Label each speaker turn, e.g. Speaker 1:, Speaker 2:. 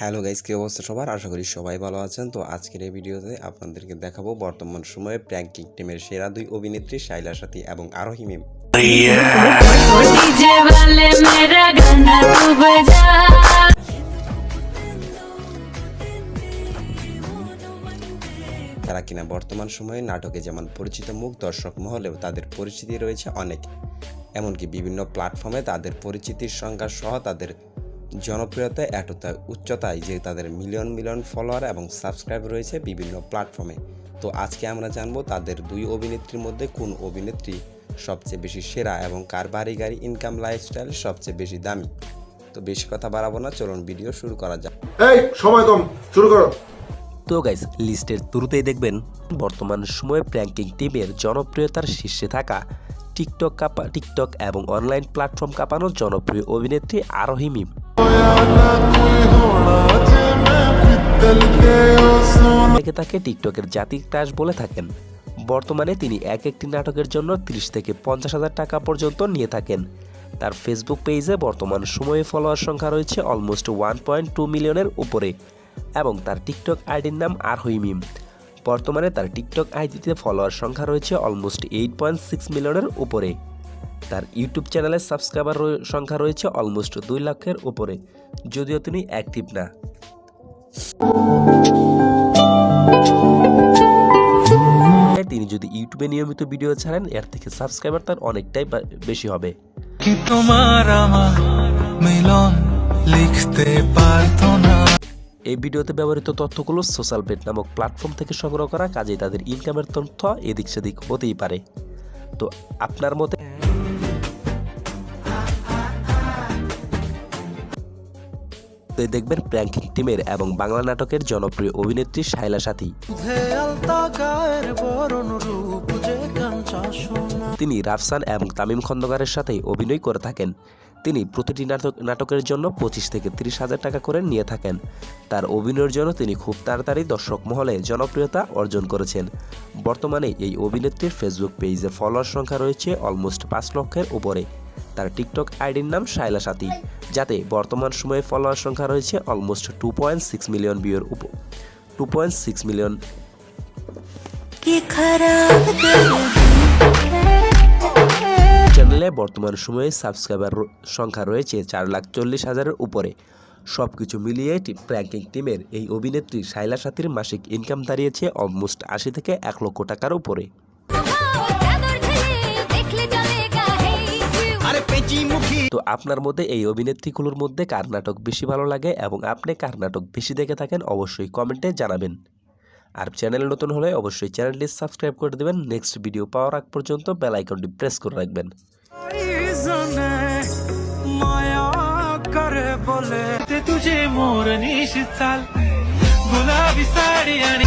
Speaker 1: Hello guys কী অবস্থা সবার? আশা করি সবাই ভালো আছেন। তো আজকের এই ভিডিওতে আপনাদেরকে দেখাবো বর্তমান সময়ে প্র্যাঙ্কিং টিমের সেরা দুই অভিনেত্রী শাইলা সাথী এবং আরোহী মিম। তারা কিনা বর্তমান সময়ে নাটকে যেমন পরিচিত মুখ দর্শক মহলেও তাদের পরিচিতি রয়েছে অনেক। এমনকি বিভিন্ন প্ল্যাটফর্মে তাদের পরিচিতির সংখ্যা সহ তাদের জনপ্রিয়তা এতটা উচ্চতায় যে তাদের মিলিয়ন মিলিয়ন ফলোয়ার এবং সাবস্ক্রাইব রয়েছে বিভিন্ন প্ল্যাটফর্মে। তো আজকে আমরা জানব তাদের দুই অভিনেত্রীর মধ্যে কোন অভিনেত্রী সবচেয়ে বেশি সেরা এবং কার বাড়ি গাড়ি ইনকাম লাইফস্টাইল সবচেয়ে বেশি দামি? তো বেশি কথা বাড়াবো না চলুন ভিডিও শুরু করা যাক।
Speaker 2: এই সময় কম শুরু করো।
Speaker 3: তো গাইস লিস্টের শুরুতেই দেখবেন বর্তমান সময়ে প্র্যাঙ্কিং টিমের জনপ্রিয়তার শীর্ষে থাকা টিকটক কাপা, টিকটক এবং অনলাইন প্ল্যাটফর্ম কাঁপানোর জনপ্রিয় অভিনেত্রী আরোহী মিম। তাকে টিকটকের জাতি ক্রাশ বলে থাকেন। বর্তমানে তিনি এক একটি নাটকের জন্য 30 থেকে পঞ্চাশ হাজার টাকা পর্যন্ত নিয়ে থাকেন। তার ফেসবুক পেজে বর্তমান সময়ে ফলোয়ার সংখ্যা রয়েছে অলমোস্ট ওয়ান পয়েন্ট টু মিলিয়নের উপরে এবং তার টিকটক আইডির নাম আরহই মিম। বর্তমানে তার টিকটক আইডিতে ফলোয়ার সংখ্যা রয়েছে অলমোস্ট এইট পয়েন্ট সিক্স মিলিয়নের উপরে। তার ইউটিউব চ্যানেলের সাবস্ক্রাইবার সংখ্যা রয়েছে অলমোস্ট দুই লাখের উপরে, যদিও তিনি অ্যাক্টিভ না। তিনি যদি ইউটিউবে নিয়মিত ভিডিও ছাড়েন, এর থেকে সাবস্ক্রাইবার তার অনেকটাই বেশি হবে।
Speaker 4: কি তোমার আমার মিলন লিখতে পারতো?
Speaker 3: এই ভিডিওতে ব্যবহৃত তথ্যগুলো সোশ্যাল বেট নামক প্ল্যাটফর্ম থেকে সংগ্রহ করা, কাজেই তাদের ইনকামের তথ্য এদিক সেদিক হতেই পারে। তো আপনার মতে দেখবেন প্র্যাঙ্কিং টিমের এবং বাংলা নাটকের জনপ্রিয় অভিনেত্রী শাইলা সাথী। তিনি রাফসান এবং তামিম খন্দকারের সাথে অভিনয় করে থাকেন। তিনি প্রতিটি নাটক, নাটকের জন্য পঁচিশ থেকে তিরিশ হাজার টাকা করে নিয়ে থাকেন। তার অভিনয়ের জন্য তিনি খুব তাড়াতাড়ি দর্শক মহলে জনপ্রিয়তা অর্জন করেছেন। বর্তমানে এই অভিনেত্রীর ফেসবুক পেজে ফলোয়ার সংখ্যা রয়েছে অলমোস্ট পাঁচ লক্ষের উপরে। তার টিকটক আইডির নাম শাইলা সাথী, যাতে বর্তমান সময়ে ফলোয়ার সংখ্যা রয়েছে almost two point six million বিয়ের উপ, টু পয়েন্ট সিক্স মিলিয়ন। চ্যানেলে বর্তমান সময়ে সাবস্ক্রাইবার সংখ্যা রয়েছে চার লাখ চল্লিশ হাজারের উপরে। সব কিছু মিলিয়ে প্র্যাঙ্কিং টিমের এই অভিনেত্রী শাইলা সাথীর মাসিক ইনকাম দাঁড়িয়েছে অলমোস্ট আশি থেকে এক লক্ষ টাকার উপরে। তো আপনার মধ্যে এই অভিনেত্রীগুলোর মধ্যে কার নাটক বেশি ভালো লাগে এবং আপনি কার নাটক বেশি দেখে থাকেন অবশ্যই কমেন্টে জানাবেন। আর চ্যানেল নতুন হলে অবশ্যই চ্যানেলটি সাবস্ক্রাইব করে দেবেন। নেক্সট ভিডিও পাওয়ার আগ পর্যন্ত বেল আইকনটি প্রেস করে রাখবেন।
Speaker 4: बोलले ते तुझे मोर निशी चाल. गुलाबी साडी आणि